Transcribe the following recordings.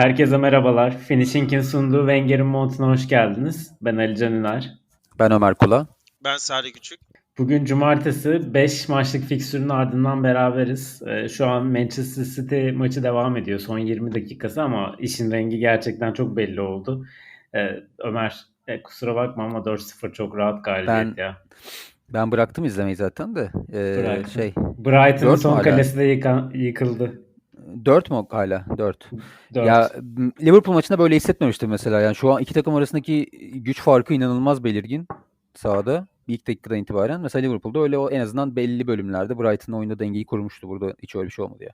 Herkese merhabalar. Finishing'in sunduğu Wenger'in montuna hoş geldiniz. Ben Ali Can Üner. Ben Ömer Kula. Ben Salih Küçük. Bugün cumartesi 5 maçlık fikstürün ardından beraberiz. Ee, Şu an Manchester City maçı devam ediyor. Son 20 dakikası ama işin rengi gerçekten çok belli oldu. Ee, Ömer e, kusura bakma ama 4-0 çok rahat galibiyet Ben- ya. Ben bıraktım izlemeyi zaten de. Ee, şey Brighton'ın son kalesi de yıka- yıkıldı. 4 mu hala? 4. Dört. Ya m- Liverpool maçında böyle hissetmemiştim mesela. Yani şu an iki takım arasındaki güç farkı inanılmaz belirgin sahada. İlk dakikadan itibaren. Mesela Liverpool'da öyle o en azından belli bölümlerde Brighton'ın oyunda dengeyi kurmuştu. Burada hiç öyle bir şey olmadı ya.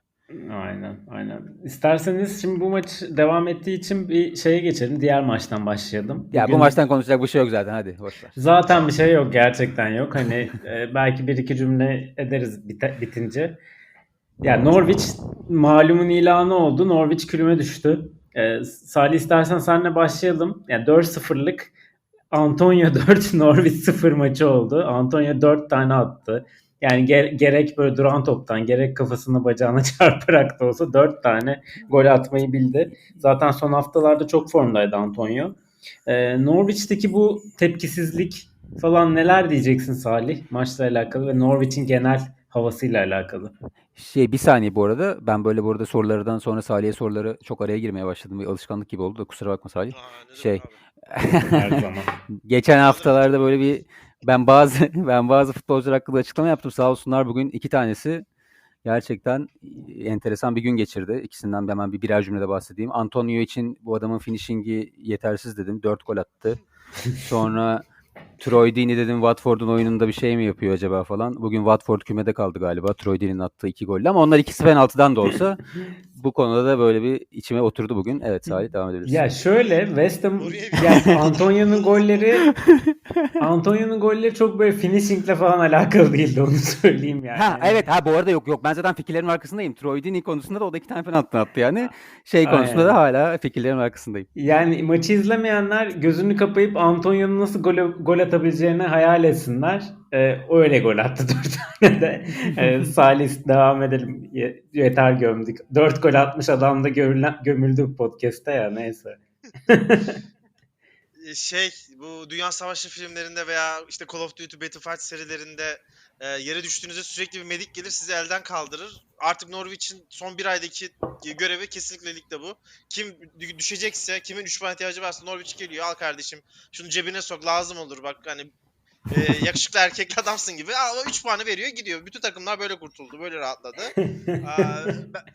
Aynen, aynen. İsterseniz şimdi bu maç devam ettiği için bir şeye geçelim. Diğer maçtan başlayalım. Ya bu Bugün- maçtan konuşacak bir şey yok zaten. Hadi boş ver. Zaten bir şey yok gerçekten yok. Hani e, belki bir iki cümle ederiz bite- bitince. Ya Norwich malumun ilanı oldu. Norwich külüme düştü. E, Salih istersen senle başlayalım. Yani 4-0'lık Antonio 4 Norwich 0 maçı oldu. Antonio 4 tane attı. Yani ge- gerek böyle duran toptan gerek kafasını bacağına çarparak da olsa 4 tane gol atmayı bildi. Zaten son haftalarda çok formdaydı Antonio. Ee, Norwich'teki bu tepkisizlik falan neler diyeceksin Salih maçla alakalı ve Norwich'in genel havasıyla alakalı. Şey bir saniye bu arada. Ben böyle bu arada sorulardan sonra Salih'e soruları çok araya girmeye başladım. Bir alışkanlık gibi oldu da kusura bakma Salih. Aa, ne demek Şey, abi? Her zaman. Geçen haftalarda böyle bir ben bazı ben bazı futbolcular hakkında açıklama yaptım. Sağ olsunlar bugün iki tanesi gerçekten enteresan bir gün geçirdi. İkisinden hemen bir birer cümlede bahsedeyim. Antonio için bu adamın finishing'i yetersiz dedim. Dört gol attı. Sonra Troy Deeney dedim Watford'un oyununda bir şey mi yapıyor acaba falan. Bugün Watford kümede kaldı galiba. Troy Deeney'nin attığı iki golle ama onlar ikisi penaltıdan da olsa bu konuda da böyle bir içime oturdu bugün. Evet Salih devam edebilirsin. Ya şöyle West Ham yani Antonio'nun golleri Antonio'nun golleri çok böyle finishingle falan alakalı değildi onu söyleyeyim yani. Ha evet ha bu arada yok yok ben zaten fikirlerin arkasındayım. Troy Deeney konusunda da o da iki tane penaltı attı yani. Şey konusunda da hala fikirlerin arkasındayım. Yani maçı izlemeyenler gözünü kapayıp Antonio'nun nasıl gol, gol atabileceğini hayal etsinler. Ee, öyle gol attı dört tane de. Ee, Salih devam edelim. Ye- Yeter gömdük. Dört gol atmış adam da gömülen, gömüldü podcast'te ya neyse. Şey bu Dünya Savaşı filmlerinde veya işte Call of Duty Battlefield serilerinde e, yere düştüğünüzde sürekli bir medik gelir sizi elden kaldırır. Artık Norwich'in son bir aydaki görevi kesinlikle ligde bu. Kim dü- düşecekse, kimin 3 puan ihtiyacı varsa Norwich geliyor. Al kardeşim şunu cebine sok lazım olur bak hani e, yakışıklı erkek adamsın gibi. Ama 3 puanı veriyor gidiyor. Bütün takımlar böyle kurtuldu. Böyle rahatladı. Aa, be-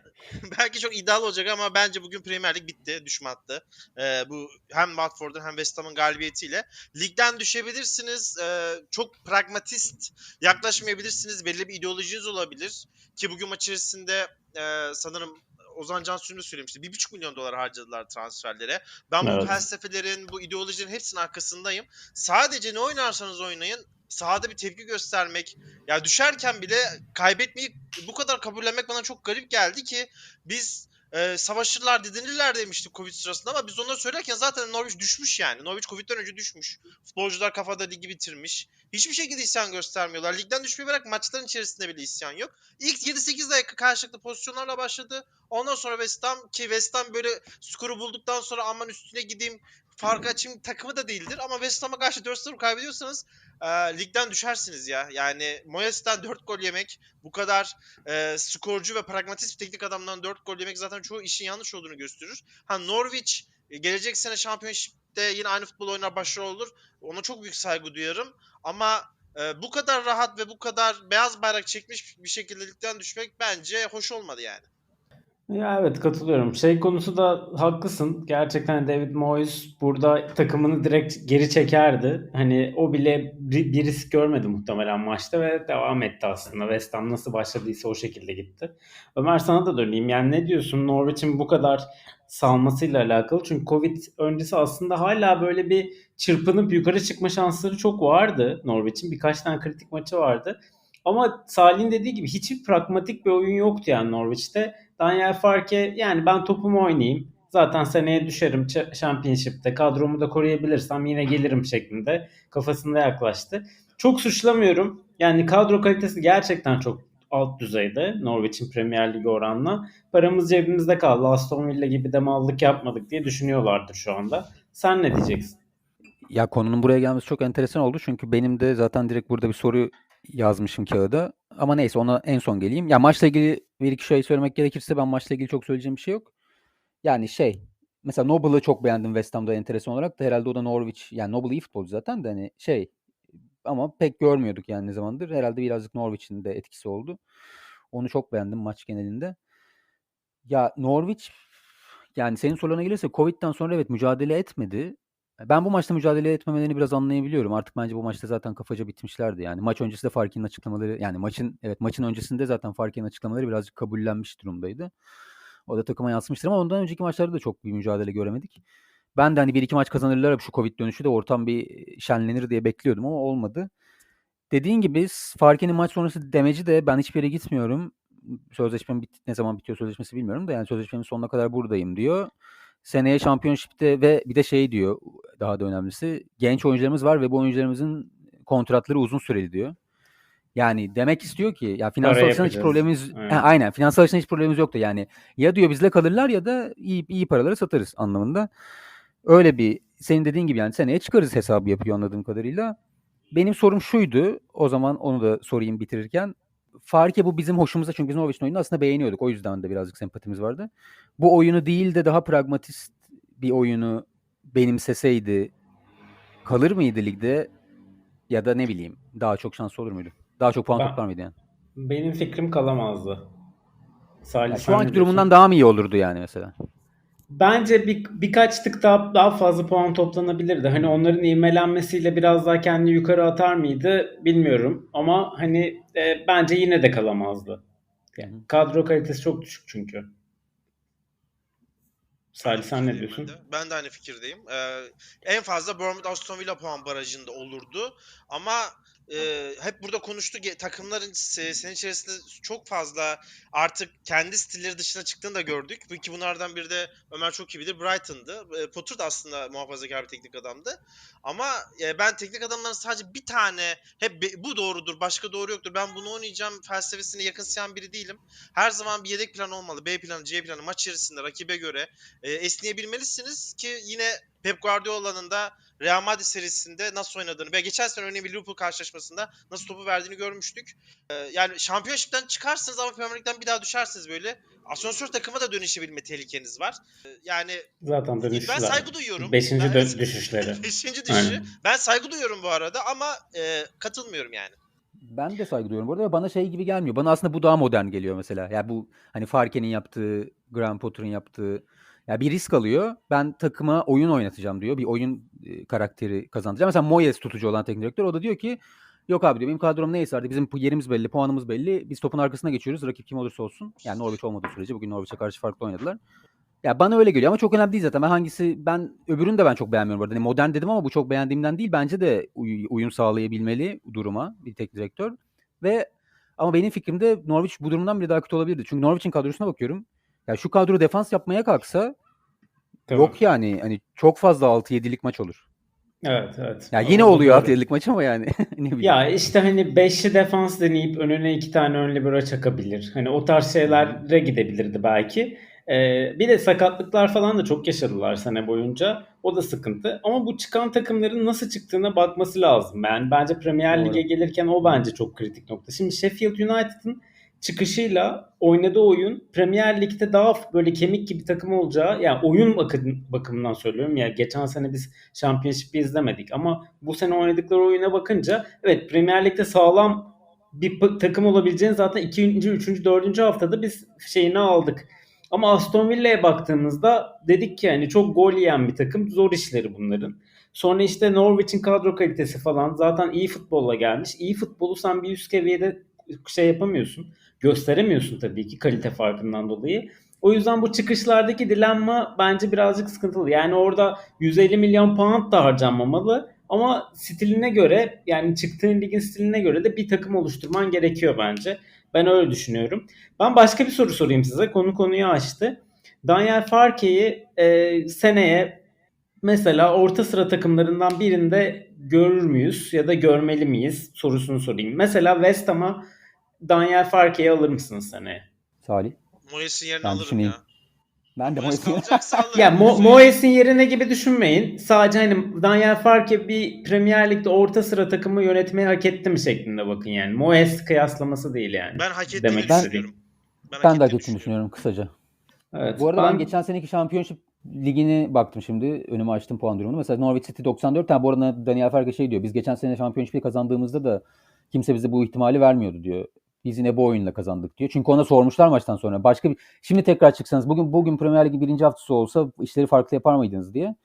belki çok iddialı olacak ama bence bugün Premier Lig bitti. Düşme attı. Ee, bu hem Watford'un hem West Ham'ın galibiyetiyle. Ligden düşebilirsiniz. Ee, çok pragmatist yaklaşmayabilirsiniz. Belli bir ideolojiniz olabilir. Ki bugün maç içerisinde e, sanırım Ozan Cansu'nun da söylemişti. 1,5 milyon dolar harcadılar transferlere. Ben bu Evet. felsefelerin, bu ideolojilerin hepsinin arkasındayım. Sadece ne oynarsanız oynayın sahada bir tepki göstermek, ya düşerken bile kaybetmeyi bu kadar kabullenmek bana çok garip geldi ki biz e, savaşırlar didinirler demiştik Covid sırasında ama biz onları söylerken zaten Norwich düşmüş yani. Norwich Covid'den önce düşmüş. Futbolcular kafada ligi bitirmiş. Hiçbir şekilde isyan göstermiyorlar. Ligden düşmeyi bırak maçların içerisinde bile isyan yok. İlk 7-8 dakika karşılıklı pozisyonlarla başladı. Ondan sonra West Ham ki West Ham böyle skoru bulduktan sonra aman üstüne gideyim fark açayım takımı da değildir. Ama West Ham'a karşı 4-0 kaybediyorsanız e, ligden düşersiniz ya. Yani Moyes'ten 4 gol yemek bu kadar e, skorcu ve pragmatist bir teknik adamdan 4 gol yemek zaten çoğu işin yanlış olduğunu gösterir. Ha Norwich e, gelecek sene Championship'te yine aynı futbol oynar başarılı olur. Ona çok büyük saygı duyarım. Ama e, bu kadar rahat ve bu kadar beyaz bayrak çekmiş bir şekilde ligden düşmek bence hoş olmadı yani. Ya evet katılıyorum. Şey konusu da haklısın. Gerçekten David Moyes burada takımını direkt geri çekerdi. Hani o bile bir, bir risk görmedi muhtemelen maçta ve devam etti aslında. West Ham nasıl başladıysa o şekilde gitti. Ömer sana da döneyim. Yani ne diyorsun Norwich'in bu kadar salmasıyla alakalı? Çünkü Covid öncesi aslında hala böyle bir çırpınıp yukarı çıkma şansları çok vardı Norwich'in. Birkaç tane kritik maçı vardı. Ama Salih'in dediği gibi hiçbir pragmatik bir oyun yoktu yani Norwich'te. Daniel Farke yani ben topumu oynayayım. Zaten seneye düşerim Championship'te. Kadromu da koruyabilirsem yine gelirim şeklinde kafasında yaklaştı. Çok suçlamıyorum. Yani kadro kalitesi gerçekten çok alt düzeyde Norwich'in Premier Ligi oranla. Paramız cebimizde kaldı. Aston Villa gibi de mallık yapmadık diye düşünüyorlardır şu anda. Sen ne diyeceksin? Ya konunun buraya gelmesi çok enteresan oldu. Çünkü benim de zaten direkt burada bir soru yazmışım kağıda. Ama neyse ona en son geleyim. Ya maçla ilgili bir iki şey söylemek gerekirse ben maçla ilgili çok söyleyeceğim bir şey yok. Yani şey mesela Noble'ı çok beğendim West Ham'da enteresan olarak da herhalde o da Norwich yani Noble iyi futbolcu zaten de hani şey ama pek görmüyorduk yani ne zamandır. Herhalde birazcık Norwich'in de etkisi oldu. Onu çok beğendim maç genelinde. Ya Norwich yani senin soruna gelirse Covid'den sonra evet mücadele etmedi. Ben bu maçta mücadele etmemelerini biraz anlayabiliyorum. Artık bence bu maçta zaten kafaca bitmişlerdi yani. Maç öncesinde Farke'nin açıklamaları yani maçın evet maçın öncesinde zaten Farke'nin açıklamaları birazcık kabullenmiş durumdaydı. O da takıma yansımıştır ama ondan önceki maçlarda da çok bir mücadele göremedik. Ben de hani bir iki maç kazanırlar şu Covid dönüşü de ortam bir şenlenir diye bekliyordum ama olmadı. Dediğin gibi Farke'nin maç sonrası demeci de ben hiçbir yere gitmiyorum. Sözleşmem bit ne zaman bitiyor sözleşmesi bilmiyorum da yani sözleşmemin sonuna kadar buradayım diyor. Seneye şampiyonşipte ve bir de şey diyor daha da önemlisi genç oyuncularımız var ve bu oyuncularımızın kontratları uzun süreli diyor. Yani demek istiyor ki ya finansal açıdan hiç problemimiz Aynen. Ha, aynen finansal açıdan hiç problemimiz yoktu yani. Ya diyor bizle kalırlar ya da iyi iyi paraları satarız anlamında. Öyle bir senin dediğin gibi yani seneye çıkarız hesabı yapıyor anladığım kadarıyla. Benim sorum şuydu. O zaman onu da sorayım bitirirken. Farke bu bizim hoşumuza çünkü biz Norwich'in oyununu aslında beğeniyorduk. O yüzden de birazcık sempatimiz vardı. Bu oyunu değil de daha pragmatist bir oyunu benimseseydi kalır mıydı ligde ya da ne bileyim daha çok şans olur muydu? Daha çok puan Ben- toplar mıydı yani? Benim fikrim kalamazdı. Salih Yani şu anki durumundan daha mı iyi olurdu yani mesela? Bence bir, birkaç tık daha, daha fazla puan toplanabilirdi. Hani onların ivmelenmesiyle biraz daha kendini yukarı atar mıydı bilmiyorum. Ama hani e, bence yine de kalamazdı. Yani kadro kalitesi çok düşük çünkü. Salih sen ne diyorsun? Ben de, ben de aynı fikirdeyim. Ee, en fazla Bournemouth Aston Villa puan barajında olurdu. Ama e, hep burada konuştuk takımların se- sene içerisinde çok fazla artık kendi stilleri dışına çıktığını da gördük. Ki bunlardan biri de Ömer çok iyi bilir Brighton'dı. E, Potter da aslında muhafazakar bir teknik adamdı. Ama e, ben teknik adamların sadece bir tane hep bu doğrudur başka doğru yoktur. Ben bunu oynayacağım felsefesine yakınsayan biri değilim. Her zaman bir yedek plan olmalı. B planı, C planı maç içerisinde rakibe göre e, esneyebilmelisiniz ki yine Pep Guardiola'nın da Real Madrid serisinde nasıl oynadığını ve geçen sene örneğin bir Liverpool karşılaşmasında nasıl topu verdiğini görmüştük. E, yani şampiyonşipten çıkarsınız ama Premier Lig'den bir daha düşersiniz böyle. Asansör takıma da dönüşebilme tehlikeniz var. E, yani Zaten ben dönüştüler. saygı duyuyorum. Beşinci Ben- dö- düşüşleri. Beşinci düşüşü. Aynen. Ben saygı duyuyorum bu arada ama e, katılmıyorum yani. Ben de saygı duyuyorum bu arada ve bana şey gibi gelmiyor. Bana aslında bu daha modern geliyor mesela. Ya bu hani Farke'nin yaptığı, Graham Potter'ın yaptığı ya bir risk alıyor. Ben takıma oyun oynatacağım diyor. Bir oyun e, karakteri kazandıracağım. Mesela Moyes tutucu olan teknik direktör o da diyor ki yok abi diyor benim kadrom neyse artık bizim yerimiz belli, puanımız belli. Biz topun arkasına geçiyoruz. Rakip kim olursa olsun. Yani Norwich olmadığı sürece bugün Norwich'e karşı farklı oynadılar. Ya bana öyle geliyor ama çok önemli değil zaten. Ben hangisi ben öbürünü de ben çok beğenmiyorum bu arada. Hani modern dedim ama bu çok beğendiğimden değil. Bence de uy- uyum sağlayabilmeli duruma bir teknik direktör. Ve ama benim fikrimde Norwich bu durumdan bile daha kötü olabilirdi. Çünkü Norwich'in kadrosuna bakıyorum. Ya şu kadro defans yapmaya kalksa Tamam. yok yani hani çok fazla 6-7'lik maç olur. Evet evet. Ya yine da oluyor doğru. 6-7'lik maç ama yani ne bileyim. Ya işte hani beşli defans deneyip önüne iki tane ön libero çakabilir. Hani o tarz şeylere gidebilirdi belki. Ee, bir de sakatlıklar falan da çok yaşadılar sene boyunca. O da sıkıntı. Ama bu çıkan takımların nasıl çıktığına bakması lazım. Yani bence Premier. Lig'e gelirken o bence çok kritik nokta. Şimdi Sheffield United'ın çıkışıyla oynadığı oyun Premier Lig'de daha böyle kemik gibi takım olacağı yani oyun bakımından söylüyorum ya geçen sene biz Championship'i izlemedik ama bu sene oynadıkları oyuna bakınca evet Premier Lig'de sağlam bir takım olabileceğini zaten 2. 3. 4. haftada biz şeyini aldık. Ama Aston Villa'ya baktığımızda dedik ki yani çok gol yiyen bir takım zor işleri bunların. Sonra işte Norwich'in kadro kalitesi falan zaten iyi futbolla gelmiş. İyi futbolu sen bir üst seviyede şey yapamıyorsun. Gösteremiyorsun tabii ki kalite farkından dolayı. O yüzden bu çıkışlardaki dilenme bence birazcık sıkıntılı. Yani orada 150 milyon pound da harcanmamalı. Ama stiline göre yani çıktığın ligin stiline göre de bir takım oluşturman gerekiyor bence. Ben öyle düşünüyorum. Ben başka bir soru sorayım size. Konu konuyu açtı. Daniel Farke'yi e, seneye mesela orta sıra takımlarından birinde görür müyüz ya da görmeli miyiz sorusunu sorayım. Mesela West Ham'a Daniel Farke'yi alır mısınız seneye? Salih. Moyes'in yerini Ben alırım düşüneyim. ya. Ben de Moyes Moyes'in alırım. Ya Mo-. Moyes'in yerine gibi düşünmeyin. Sadece hani Daniel Farke bir Premier Lig'de orta sıra takımı yönetmeyi hak etti mi şeklinde bakın yani. Moyes kıyaslaması değil yani. Ben hak ettiğini Demek düşünüyorum. Ben, ben de hak ettiğini düşünüyorum kısaca. Evet. Bu arada ben, ben- geçen seneki Championship ligini baktım şimdi. Önüme açtım puan durumunu. Mesela Norwich City 94. Ha, bu arada Daniel Farke şey diyor. Biz geçen sene Championship'i kazandığımızda da kimse bize bu ihtimali vermiyordu diyor. Biz yine bu oyunla kazandık diyor. Çünkü ona sormuşlar maçtan sonra. Başka bir şimdi tekrar çıksanız bugün bugün Premier Lig'in birinci haftası olsa işleri farklı yapar mıydınız diye.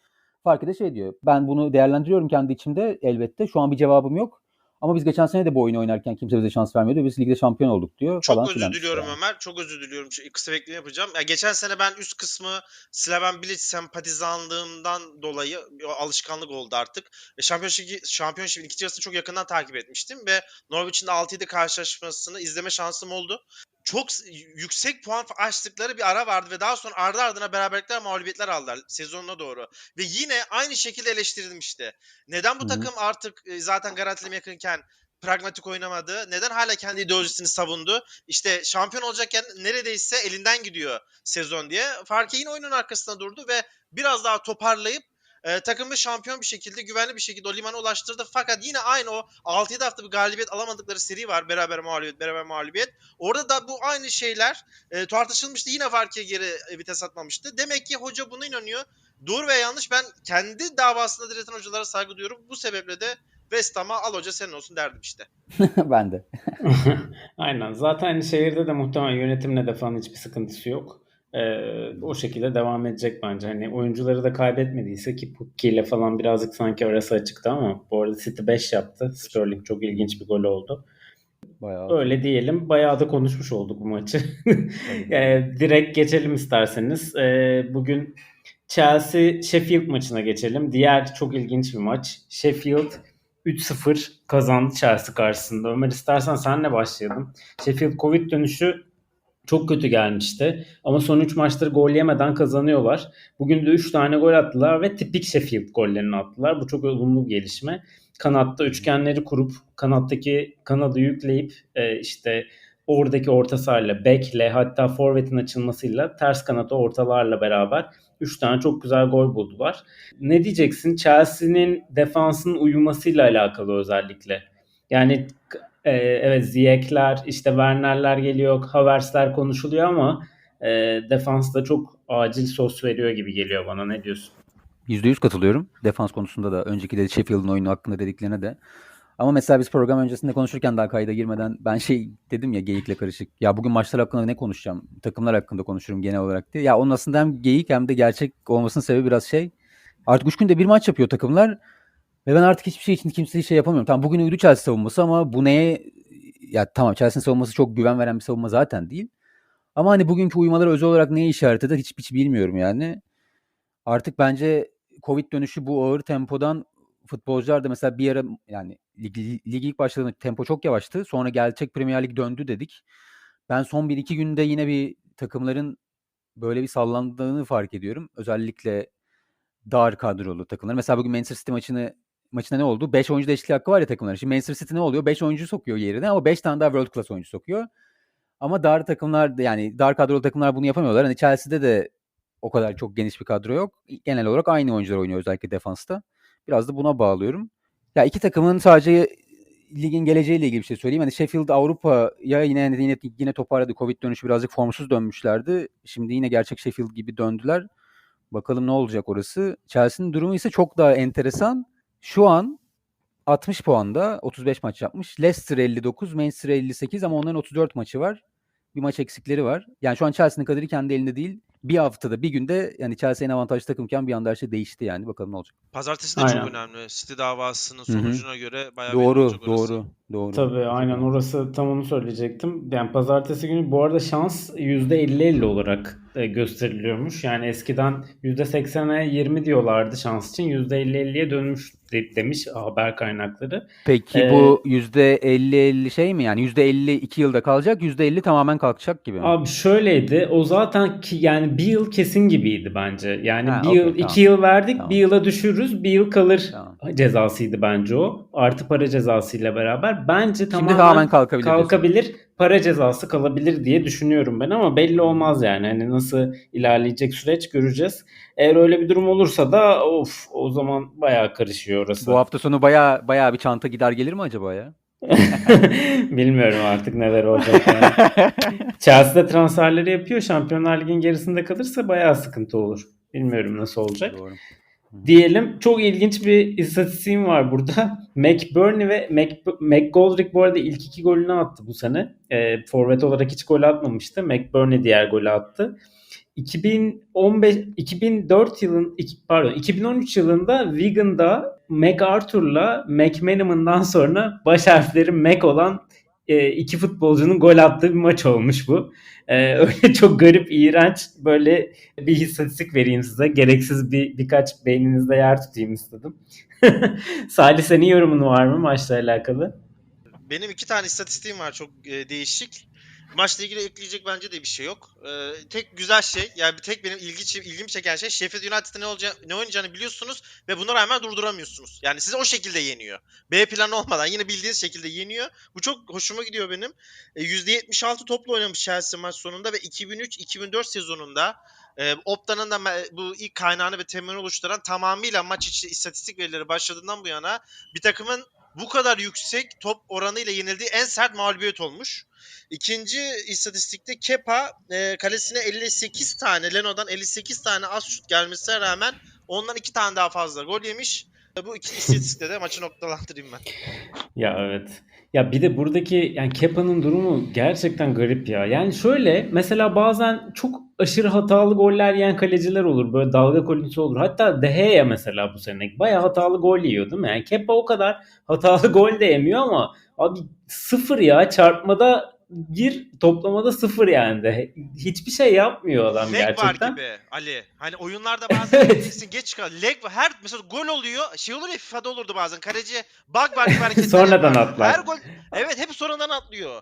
Farkı da şey diyor. Ben bunu değerlendiriyorum kendi içimde elbette. Şu an bir cevabım yok. Ama biz geçen sene de bu oyunu oynarken kimse bize şans vermiyordu. Biz ligde şampiyon olduk diyor. Çok falan özür diliyorum işte. Ömer. Çok özür diliyorum. Şu kısa bekleme yapacağım. Ya geçen sene ben üst kısmı Slaven Bilic sempatizanlığımdan dolayı alışkanlık oldu artık. Ve Championship, Championship'in ikinci yarısını çok yakından takip etmiştim ve Norwich'in de 6-7 karşılaşmasını izleme şansım oldu. Çok yüksek puan açtıkları bir ara vardı ve daha sonra ardı ardına beraberlikler mağlubiyetler aldılar sezonuna doğru. Ve yine aynı şekilde eleştirildim işte. Neden bu Hı hı. takım artık e, zaten garantileme yakınken pragmatik oynamadı? Neden hala kendi ideolojisini savundu? İşte şampiyon olacakken neredeyse elinden gidiyor sezon diye. Farke yine oyunun arkasında durdu ve biraz daha toparlayıp e, takımı şampiyon bir şekilde, güvenli bir şekilde o limana ulaştırdı. Fakat yine aynı o 6-7 hafta bir galibiyet alamadıkları seri var. Beraber mağlubiyet, beraber mağlubiyet. Orada da bu aynı şeyler e, tartışılmıştı. Yine Farke geri e, vites atmamıştı. Demek ki hoca buna inanıyor. Doğru veya yanlış ben kendi davasında direten hocalara saygı duyuyorum. Bu sebeple de West Ham'a al hoca senin olsun derdim işte. ben de. Aynen. Zaten hani şehirde de muhtemelen yönetimle de falan hiçbir sıkıntısı yok. Ee, o şekilde devam edecek bence. Hani oyuncuları da kaybetmediyse ki Pukki ile falan birazcık sanki arası açıktı ama bu arada City 5 yaptı. Sterling çok ilginç bir gol oldu. Bayağı. Öyle diyelim. Bayağı da konuşmuş olduk bu maçı. Ee, direkt geçelim isterseniz. Ee, bugün Chelsea Sheffield maçına geçelim. Diğer çok ilginç bir maç. Sheffield 3-0 kazandı Chelsea karşısında. Ömer istersen senle başlayalım. Sheffield Covid dönüşü çok kötü gelmişti. Ama son 3 maçları gol yemeden kazanıyorlar. Bugün de 3 tane gol attılar ve tipik Sheffield gollerini attılar. Bu çok olumlu bir gelişme. Kanatta üçgenleri kurup kanattaki kanadı yükleyip e, işte oradaki orta sahayla, bekle hatta forvetin açılmasıyla ters kanata ortalarla beraber 3 tane çok güzel gol buldular. Ne diyeceksin? Chelsea'nin defansının uyumasıyla alakalı özellikle. Yani e, evet Ziyek'ler, işte Werner'ler geliyor, Havertz'ler konuşuluyor ama e, defansta çok acil sos veriyor gibi geliyor bana. Ne diyorsun? %100 katılıyorum. Defans konusunda da önceki de Sheffield'ın oyunu hakkında dediklerine de. Ama mesela biz program öncesinde konuşurken daha kayda girmeden ben şey dedim ya geyikle karışık. Ya bugün maçlar hakkında ne konuşacağım? Takımlar hakkında konuşurum genel olarak diye. Ya onun aslında hem geyik hem de gerçek olmasının sebebi biraz şey. Artık 3 günde bir maç yapıyor takımlar. Ve ben artık hiçbir şey için kimseye şey yapamıyorum. Tamam bugün uydu Chelsea savunması ama bu neye ya tamam Chelsea'nin savunması çok güven veren bir savunma zaten değil. Ama hani bugünkü uyumaları özel olarak neye işaret eder hiç, hiç bilmiyorum yani. Artık bence Covid dönüşü bu ağır tempodan futbolcular da mesela bir ara yani lig, lig ilk başladığında tempo çok yavaştı. Sonra gerçek Premier Lig döndü dedik. Ben son 1-2 günde yine bir takımların böyle bir sallandığını fark ediyorum. Özellikle dar kadrolu takımlar. Mesela bugün Manchester City maçını maçında ne oldu? 5 oyuncu değişikliği hakkı var ya takımların. Şimdi Manchester City ne oluyor? 5 oyuncu sokuyor yerine ama 5 tane daha world class oyuncu sokuyor. Ama dar takımlar yani dar kadrolu takımlar bunu yapamıyorlar. Hani Chelsea'de de o kadar çok geniş bir kadro yok. Genel olarak aynı oyuncular oynuyor özellikle defansta. Biraz da buna bağlıyorum. Ya iki takımın sadece ligin geleceğiyle ilgili bir şey söyleyeyim. Hani Sheffield Avrupa'ya yine yine yine toparladı. Covid dönüşü birazcık formsuz dönmüşlerdi. Şimdi yine gerçek Sheffield gibi döndüler. Bakalım ne olacak orası. Chelsea'nin durumu ise çok daha enteresan. Şu an 60 puanda 35 maç yapmış. Leicester 59, Manchester 58 ama onların 34 maçı var. Bir maç eksikleri var. Yani şu an Chelsea'nin kaderi kendi elinde değil. Bir haftada, bir günde yani Chelsea en avantajlı takımken bir anda her şey değişti yani. Bakalım ne olacak. Pazartesi de Aynen. çok önemli. City davasının sonucuna göre bayağı Doğru, olacak orası. doğru, doğru. Tabii aynen orası tam onu söyleyecektim. Yani pazartesi günü bu arada şans %50-50 olarak e, gösteriliyormuş. Yani eskiden %80'e 20 diyorlardı şans için. %50-50'ye dönmüş de- demiş haber kaynakları. Peki Ee, bu %50-50 şey mi yani? %50 2 yılda kalacak, %50 tamamen kalkacak gibi mi? Abi şöyleydi. O zaten ki yani bir yıl kesin gibiydi bence. Yani Ha, bir okey, yıl, tamam. iki yıl verdik, Tamam. bir yıla düşürürüz, bir yıl kalır Tamam. cezasıydı bence o. artı para cezasıyla beraber bence Şimdi tamamen tamamen kalkabilir. diyorsun. kalkabilir. Para cezası kalabilir diye düşünüyorum ben ama belli olmaz yani. Hani nasıl ilerleyecek süreç göreceğiz. Eğer öyle bir durum olursa da of o zaman bayağı karışıyor orası. Bu hafta sonu baya baya bir çanta gider gelir mi acaba ya? Bilmiyorum artık neler olacak yani. Chelsea'de transferleri yapıyor. Şampiyonlar Ligi'nin gerisinde kalırsa bayağı sıkıntı olur. Bilmiyorum nasıl olacak. Doğru. Diyelim çok ilginç bir istatistiğim var burada. McBurney ve Mc- McGoldrick bu arada ilk iki golünü attı bu sene. E, forvet olarak hiç gol atmamıştı. McBurney diğer golü attı. 2015 2004 yılın pardon 2013 yılında Wigan'da MacArthur'la McManaman'dan sonra baş harfleri Mac olan e, iki futbolcunun gol attığı bir maç olmuş bu. E, öyle çok garip, iğrenç böyle bir istatistik vereyim size. Gereksiz bir birkaç beyninizde yer tutayım istedim. Salih senin yorumun var mı maçla alakalı? Benim iki tane istatistiğim var çok e, değişik. Maçla ilgili ekleyecek bence de bir şey yok. E, tek güzel şey, yani bir tek benim ilgi, ilgimi çeken şey Sheffield United'ın ne, olacağı, ne oynayacağını biliyorsunuz ve buna rağmen durduramıyorsunuz. Yani sizi o şekilde yeniyor. B planı olmadan yine bildiğiniz şekilde yeniyor. Bu çok hoşuma gidiyor benim. E, %76 topla oynamış Chelsea maç sonunda ve 2003-2004 sezonunda e, Opta'nın da me- bu ilk kaynağını ve temelini oluşturan tamamıyla maç içi istatistik verileri başladığından bu yana bir takımın bu kadar yüksek top oranıyla yenildiği en sert mağlubiyet olmuş. İkinci istatistikte Kepa e, kalesine 58 tane Leno'dan 58 tane az şut gelmesine rağmen ondan iki tane daha fazla gol yemiş. E, Bu iki istatistikte de maçı noktalandırayım ben. Ya evet. Ya bir de buradaki yani Kepa'nın durumu gerçekten garip ya. Yani şöyle mesela bazen çok aşırı hatalı goller yiyen kaleciler olur. Böyle dalga konusu olur. Hatta De Gea mesela bu sene bayağı hatalı gol yiyor değil mi? Yani Kepa o kadar hatalı gol de yemiyor ama abi sıfır ya çarpmada bir toplamada sıfır yani de. Hiçbir şey yapmıyor adam Leg var gerçekten. gibi Ali. Hani oyunlarda bazen Evet. geç çıkar. Leg var. Her mesela gol oluyor. Şey olur ya FIFA'da olurdu bazen. Kaleci bug var gibi hareketler Sonradan atlar. Her gol evet hep sonradan atlıyor.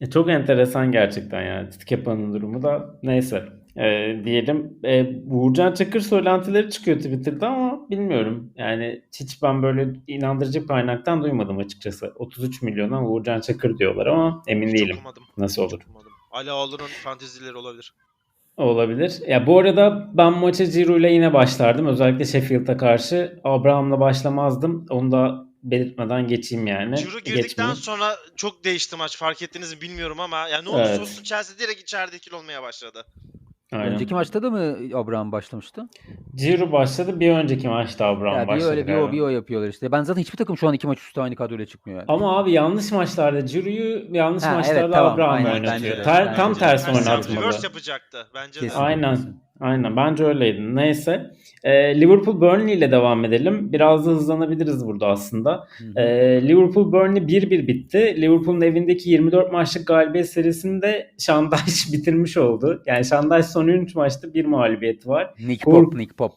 E, Çok enteresan gerçekten yani Kepa'nın durumu da neyse E, diyelim. E, Uğurcan Çakır söylentileri çıkıyor Twitter'da ama bilmiyorum. Yani hiç ben böyle inandırıcı kaynaktan duymadım açıkçası. 33 milyona Uğurcan Çakır diyorlar ama emin Hiç değilim. okumadım. Nasıl Hiç olur? okumadım. Ali Ağol'un fantezileri olabilir. Olabilir. Ya bu arada ben maça Ciro ile yine başlardım. Özellikle Sheffield'a karşı. Abraham'la başlamazdım. Onu da belirtmeden geçeyim yani. Ciro girdikten Geçmeyeyim. sonra çok değişti maç. Fark ettiniz mi bilmiyorum ama yani ne olursa Evet. olsun Chelsea direkt içeride ikili olmaya başladı. Aynen. Önceki maçta da mı Abraham başlamıştı? Ciro başladı. Bir önceki maçta Abraham Ya bir başladı. öyle bir o bir o yapıyorlar işte. Ben zaten hiçbir takım şu an iki maç üstü aynı kadroyla çıkmıyor yani. Ama abi yanlış maçlarda Ciro'yu yanlış Ha, maçlarda evet, tamam. Abraham Aynen, oynatıyor. Ter- tam tersi oynatmalı. Reverse yapacaktı bence de. Aynen. Aynen. Bence öyleydi. Neyse. Ee, Liverpool Burnley ile devam edelim. Biraz da hızlanabiliriz burada aslında. Ee, Liverpool Burnley 1-1 bitti. Liverpool'un evindeki 24 maçlık galibiyet serisini de Şandaş bitirmiş oldu. Yani Şandaş son 13 maçta bir mağlubiyeti var. Nick Pop, Nick Pop.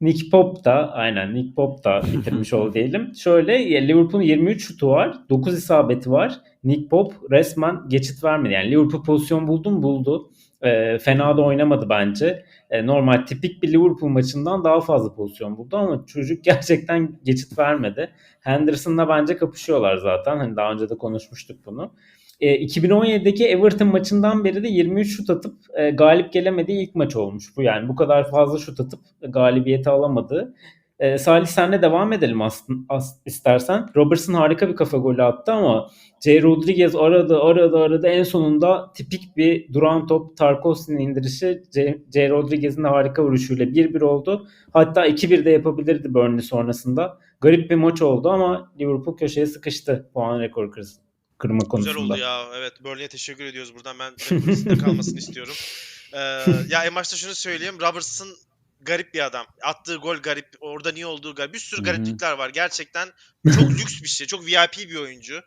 Nick Pop da aynen Nick Pop da bitirmiş oldu diyelim. Şöyle Liverpool'un 23 şutu var. 9 isabeti var. Nick Pop resmen geçit vermedi. Yani Liverpool pozisyon buldu mu buldu. Ee, fena da oynamadı bence. Ee, normal tipik bir Liverpool maçından daha fazla pozisyon buldu ama çocuk gerçekten geçit vermedi. Henderson'la bence kapışıyorlar zaten. Hani daha önce de konuşmuştuk bunu. E, 2017'deki Everton maçından beri de 23 şut atıp e, galip gelemediği ilk maç olmuş bu. Yani bu kadar fazla şut atıp galibiyeti alamadı. E, Salih senle devam edelim aslında as, istersen. Robertson harika bir kafa golü attı ama J. Rodriguez aradı aradı aradı en sonunda tipik bir duran top Tarkovski'nin indirişi J. J. Rodriguez'in de harika vuruşuyla 1-1 oldu. Hatta 2-1 de yapabilirdi Burnley sonrasında. Garip bir maç oldu ama Liverpool köşeye sıkıştı puan rekoru kırdı kırma konusunda. Güzel oldu ya. Evet Burnley'e teşekkür ediyoruz buradan. Ben rekorun kalmasını istiyorum. Ee, ya en başta şunu söyleyeyim. Robertson garip bir adam. Attığı gol garip. Orada niye olduğu garip. Bir sürü gariplikler var. Gerçekten çok lüks bir şey. Çok VIP bir oyuncu.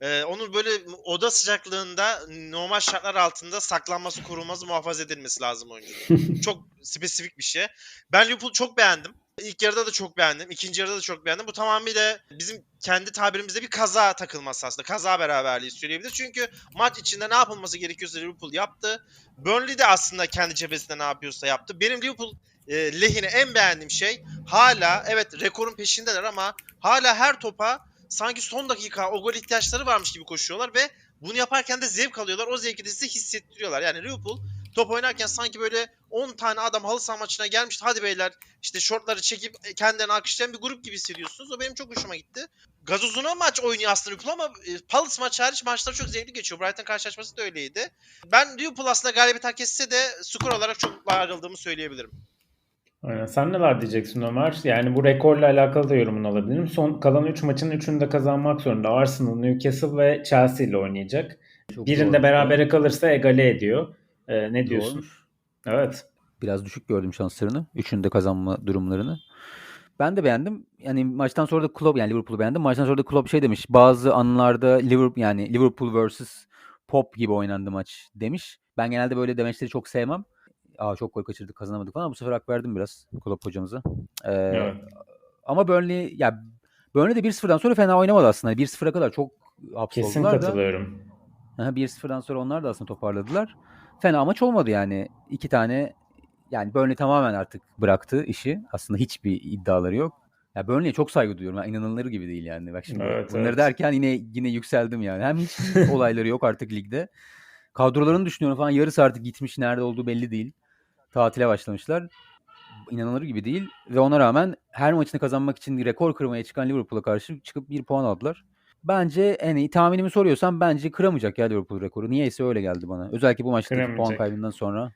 Ee, onun böyle oda sıcaklığında normal şartlar altında saklanması, korunması, muhafaza edilmesi lazım oyuncunun. çok spesifik bir şey. Ben Liverpool'u çok beğendim. İlk yarıda da çok beğendim. ikinci yarıda da çok beğendim. Bu tamamıyla bizim kendi tabirimizde bir kaza takılması aslında. Kaza beraberliği söyleyebiliriz. Çünkü maç içinde ne yapılması gerekiyorsa Liverpool yaptı. Burnley de aslında kendi cephesinde ne yapıyorsa yaptı. Benim Liverpool e, lehine en beğendiğim şey hala evet rekorun peşindeler ama hala her topa sanki son dakika o gol ihtiyaçları varmış gibi koşuyorlar ve bunu yaparken de zevk alıyorlar. O zevki de size hissettiriyorlar. Yani Liverpool top oynarken sanki böyle 10 tane adam halı saha maçına gelmiş. Hadi beyler işte şortları çekip kendilerini alkışlayan bir grup gibi hissediyorsunuz. O benim çok hoşuma gitti. Gazozuna maç oynuyor aslında Liverpool ama e, Palace maçı hariç maçlar çok zevkli geçiyor. Brighton karşılaşması da öyleydi. Ben Liverpool aslında galibiyet hak etse de skor olarak çok mutlu ayrıldığımı söyleyebilirim. Aynen. Sen neler diyeceksin Ömer? Yani bu rekorla alakalı da yorumunu alabilirim. Son kalan 3 maçın 3'ünü de kazanmak zorunda. Arsenal, Newcastle ve Chelsea ile oynayacak. Çok Birinde doğru. berabere kalırsa egale ediyor. Ee, ne diyorsun? Doğrudur. Evet. Biraz düşük gördüm şanslarını. Üçünü de kazanma durumlarını. Ben de beğendim. Yani maçtan sonra da Klopp yani Liverpool'u beğendim. Maçtan sonra da Klopp şey demiş. Bazı anlarda Liverpool yani Liverpool vs Pop gibi oynandı maç demiş. Ben genelde böyle demeçleri çok sevmem. Aa çok gol kaçırdık kazanamadık falan. Bu sefer hak verdim biraz Klopp hocamıza. Ee, Evet. Ama Burnley ya Burnley de 1-0'dan sonra fena oynamadı aslında. 1-0'a kadar çok Kesin hapsoldular da. katılıyorum. Aha, 1-0'dan sonra onlar da aslında toparladılar. Fena maç olmadı yani. İki tane yani Burnley tamamen artık bıraktı işi. Aslında hiçbir iddiaları yok. Ya Burnley'e çok saygı duyuyorum. Yani inanılır gibi değil yani. Bak şimdi Evet, bunları evet. derken yine yine yükseldim yani. Hem hiç olayları yok artık ligde. Kadrolarını düşünüyorum falan. Yarısı artık gitmiş. Nerede olduğu belli değil. Tatile başlamışlar. İnanılır gibi değil. Ve ona rağmen her maçını kazanmak için rekor kırmaya çıkan Liverpool'a karşı çıkıp bir puan aldılar. Bence en iyi tahminimi soruyorsan bence kıramayacak ya Liverpool rekoru. Niyeyse öyle geldi bana. Özellikle bu maçtaki puan kaybından sonra.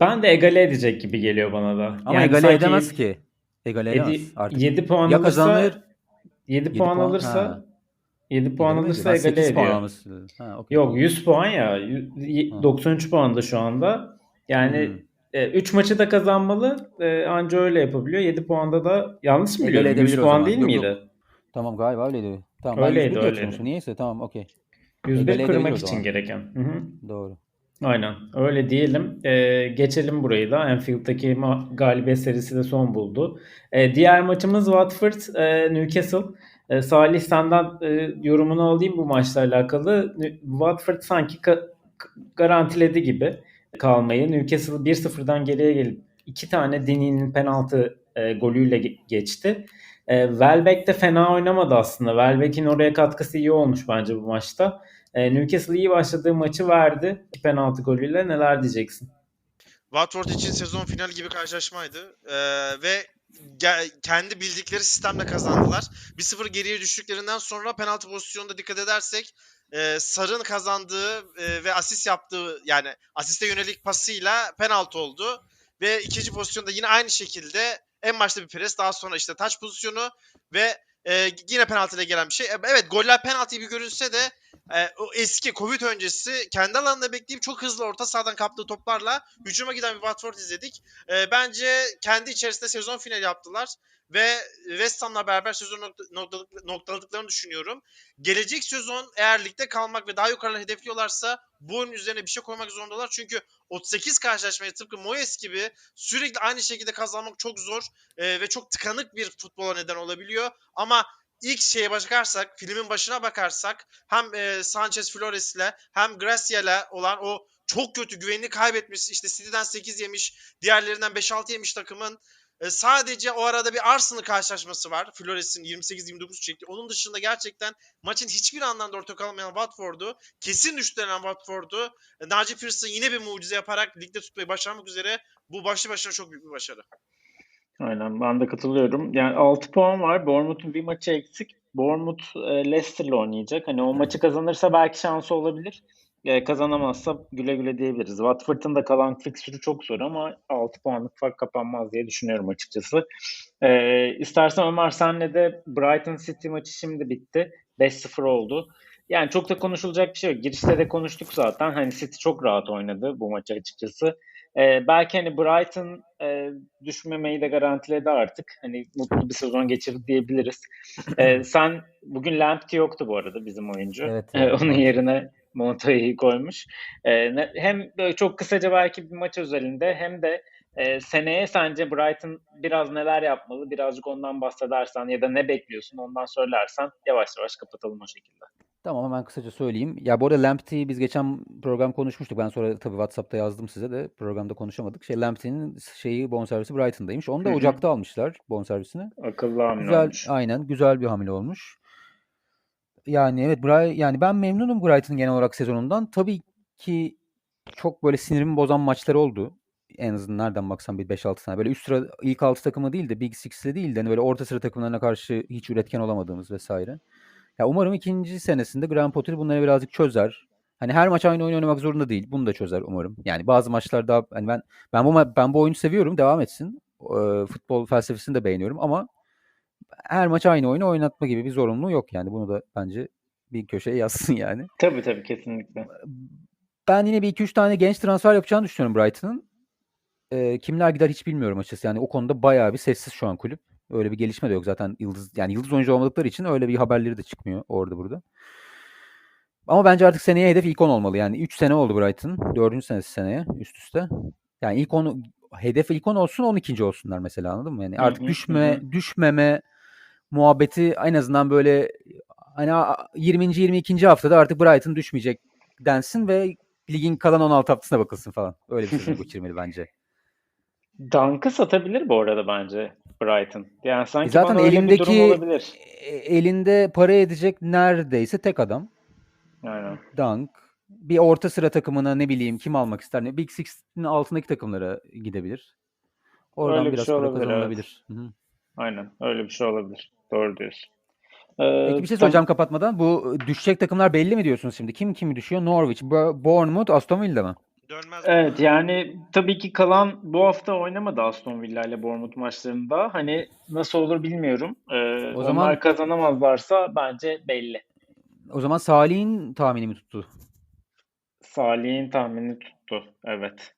Ben de egale edecek gibi geliyor bana da. Ama Yani egale edemez ki. Egale edemez yedi- artık. 7 puan ya alırsa kazanır 7 Yedi puan puan, alırsa ha. 7 puan edemez alırsa egale 8 puan ediyor. alması. Ha, okey. Yok 100 puan ya. Yü- y- Ha. 93 puanda şu anda. Yani Hmm. 3 maçı da kazanmalı. E, anca öyle yapabiliyor. 7 puanda da yanlış mı biliyorum? 100 edebilir o puan değil Yok, miydi? yok. Tamam galiba öyleydi. Tamam Öyleydi, ben 101 diye öyleydi. Niyeyse tamam okey. 101 Egale edebilir kırmak o için gereken. Hı hı. Doğru. Aynen. Öyle diyelim. Ee, geçelim burayı da. Anfield'daki galibiyet serisi de son buldu. Ee, diğer maçımız Watford e, Newcastle. Ee, Salih senden e, yorumunu alayım bu maçla alakalı. Watford sanki ka- garantiledi gibi kalmayı. Newcastle 1-0'dan geriye gelip iki tane Dini'nin penaltı e, golüyle ge- geçti. E, Welbeck de fena oynamadı aslında. Welbeck'in oraya katkısı iyi olmuş bence bu maçta. E, Newcastle iyi başladığı maçı verdi. Penaltı golüyle neler diyeceksin? Watford için sezon finali gibi karşılaşmaydı. Ee, ve kendi bildikleri sistemle kazandılar. 1-0 geriye düştüklerinden sonra penaltı pozisyonunda dikkat edersek e, Sar'ın kazandığı e, ve asist yaptığı yani asiste yönelik pasıyla penaltı oldu. Ve ikinci pozisyonda yine aynı şekilde en başta bir pres daha sonra işte taç pozisyonu ve e, yine penaltıyla gelen bir şey. E, Evet goller penaltı gibi görünse de e, o eski Covid öncesi kendi alanında bekleyip çok hızlı orta sahadan kaptığı toplarla hücuma giden bir Watford izledik. E, bence kendi içerisinde sezon finali yaptılar ve West Ham'la beraber sezon nokta, noktalık- noktaladıklarını düşünüyorum. Gelecek sezon eğer ligde kalmak ve daha yukarıları hedefliyorlarsa bu oyunun üzerine bir şey koymak zorundalar. Çünkü 38 karşılaşmayı tıpkı Moyes gibi sürekli aynı şekilde kazanmak çok zor e, ve çok tıkanık bir futbola neden olabiliyor. Ama ilk şeye bakarsak, filmin başına bakarsak hem e, Sanchez Flores'le hem Gracia'yla olan o çok kötü güvenini kaybetmiş. işte City'den 8 yemiş, diğerlerinden 5-6 yemiş takımın. E, sadece o arada bir Arsenal karşılaşması var. Flores'in 28-29 çekti. Onun dışında gerçekten maçın hiçbir anlamda ortak olmayan Watford'u, kesin düştüren Watford'u, e, Naci Pearson yine bir mucize yaparak ligde tutmayı başarmak üzere bu başlı başına çok büyük bir başarı. Aynen ben de katılıyorum. Yani 6 puan var. Bournemouth'un bir maçı eksik. Bournemouth e, Leicester'la oynayacak. Hani o maçı kazanırsa belki şansı olabilir. E, kazanamazsa güle güle diyebiliriz. Watford'un da kalan fikstürü çok zor ama 6 puanlık fark kapanmaz diye düşünüyorum açıkçası. E, istersen Ömer senle de Brighton City maçı şimdi bitti. 5-0 oldu. Yani çok da konuşulacak bir şey yok. Girişte de konuştuk zaten. Hani City çok rahat oynadı bu maçı açıkçası. Ee, belki hani Brighton e, düşmemeyi de garantiledi artık. Hani mutlu bir sezon geçirdi diyebiliriz. Ee, sen bugün Lamptey yoktu bu arada bizim oyuncu. Evet, Ee, evet. onun yerine Montoya'yı koymuş. Ne- hem böyle çok kısaca belki bir maç özelinde hem de e, seneye sence Brighton biraz neler yapmalı? Birazcık ondan bahsedersen ya da ne bekliyorsun ondan söylersen yavaş yavaş kapatalım o şekilde. Tamam hemen kısaca söyleyeyim. Ya bu arada Lamptey'i biz geçen program konuşmuştuk. Ben sonra tabii WhatsApp'ta yazdım size de programda konuşamadık. Şey Lamptey'in şeyi bonservisi Brighton'daymış. Onu da Hı hı. Ocak'ta almışlar bonservisini. Akıllı hamle Güzel olmuş. aynen güzel bir hamle olmuş. Yani evet Bray yani ben memnunum Brighton'ın genel olarak sezonundan. Tabii ki çok böyle sinirimi bozan maçları oldu. En azından nereden baksan bir 5-6 tane. Böyle üst sıra ilk 6 takımı değil de Big Six'te değil de hani böyle orta sıra takımlarına karşı hiç üretken olamadığımız vesaire. Ya umarım ikinci senesinde Graham Potter bunları birazcık çözer. Hani her maç aynı oyun oynamak zorunda değil. Bunu da çözer umarım. Yani bazı maçlar daha hani ben ben bu ben bu oyunu seviyorum. Devam etsin. Ee, futbol felsefesini de beğeniyorum ama her maç aynı oyunu oynatma gibi bir zorunluluğu yok yani. Bunu da bence bir köşeye yazsın yani. Tabii tabii kesinlikle. Ben yine bir iki üç tane genç transfer yapacağını düşünüyorum Brighton'ın. Ee, kimler gider hiç bilmiyorum açıkçası. Yani o konuda bayağı bir sessiz şu an kulüp. Öyle bir gelişme de yok zaten yıldız yani yıldız oyuncu olmadıkları için öyle bir haberleri de çıkmıyor orada burada. Ama bence artık seneye hedef ilk 10 olmalı. Yani 3 sene oldu Brighton. 4. senesi seneye üst üste. Yani ilk 10 hedef ilk 10 olsun 12. olsunlar mesela anladın mı? Yani artık düşme düşmeme muhabbeti en azından böyle hani a- 20. 22. haftada artık Brighton düşmeyecek densin ve ligin kalan 16 haftasına bakılsın falan. Öyle bir sezon geçirmeli bence. Dunk'ı satabilir bu arada bence Brighton. Yani sanki zaten bana öyle bir durum elindeki- olabilir. E- elinde para edecek neredeyse tek adam. Aynen. Dunk. Bir orta sıra takımına ne bileyim kim almak ister? Ne? Big Six'in altındaki takımlara gidebilir. Oradan Öyle bir biraz şey para olabilir, evet. kazanılabilir. Hı hı. Aynen. Öyle bir şey olabilir. Doğru diyorsun. Ee, Peki bir şey tam- soracağım kapatmadan. Bu düşecek takımlar belli mi diyorsunuz şimdi? Kim kimi düşüyor? Norwich, Bo- Bournemouth, Aston Villa mı? Dönmez. Evet yani tabii ki kalan bu hafta oynamadı Aston Villa ile Bournemouth maçlarında. Hani nasıl olur bilmiyorum. Ee, O zaman- onlar kazanamazlarsa bence belli. O zaman Salih'in tahmini mi tuttu? Salih'in tahmini tuttu. Evet.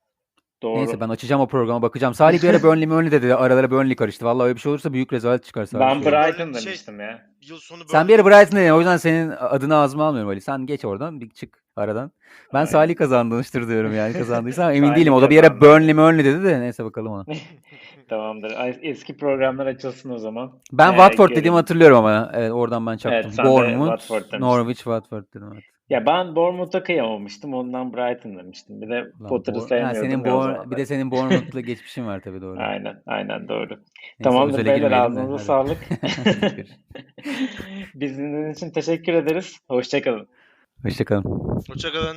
Doğru. Neyse ben açacağım o programa bakacağım. Salih bir ara Burnley Burnley dedi. Aralara Burnley karıştı. Vallahi öyle bir şey olursa büyük rezalet çıkar Salih. ben söyleyeyim. Brighton Şey- demiştim ya. Yıl sonu Sen bir ara Brighton dedin. O yüzden senin adını ağzıma almıyorum Ali. Sen geç oradan bir çık aradan. Ben Aynen. Salih kazandırmıştır diyorum yani kazandıysa emin değilim. O da bir ara kazandı. Burnley Burnley dedi de neyse bakalım ona. Tamamdır. Eski programlar açılsın o zaman. Ben Ee, Watford görelim. dediğimi hatırlıyorum ama evet, oradan ben çaktım. Evet, Bournemouth, Watford. Norwich, Watford dedim. Evet. Ya ben Bournemouth'a kıyamamıştım. Ondan Brighton demiştim. Bir de Potter'ı ha, sevmiyordum senin ya o Bour- zaman bir de senin Bournemouth'la geçmişin var tabii doğru. Aynen, aynen doğru. Neyse, Tamamdır beyler ağzınıza sağlık. Teşekkür. Biz dinlediğiniz için teşekkür ederiz. Hoşçakalın. Hoşçakalın. Hoşçakalın.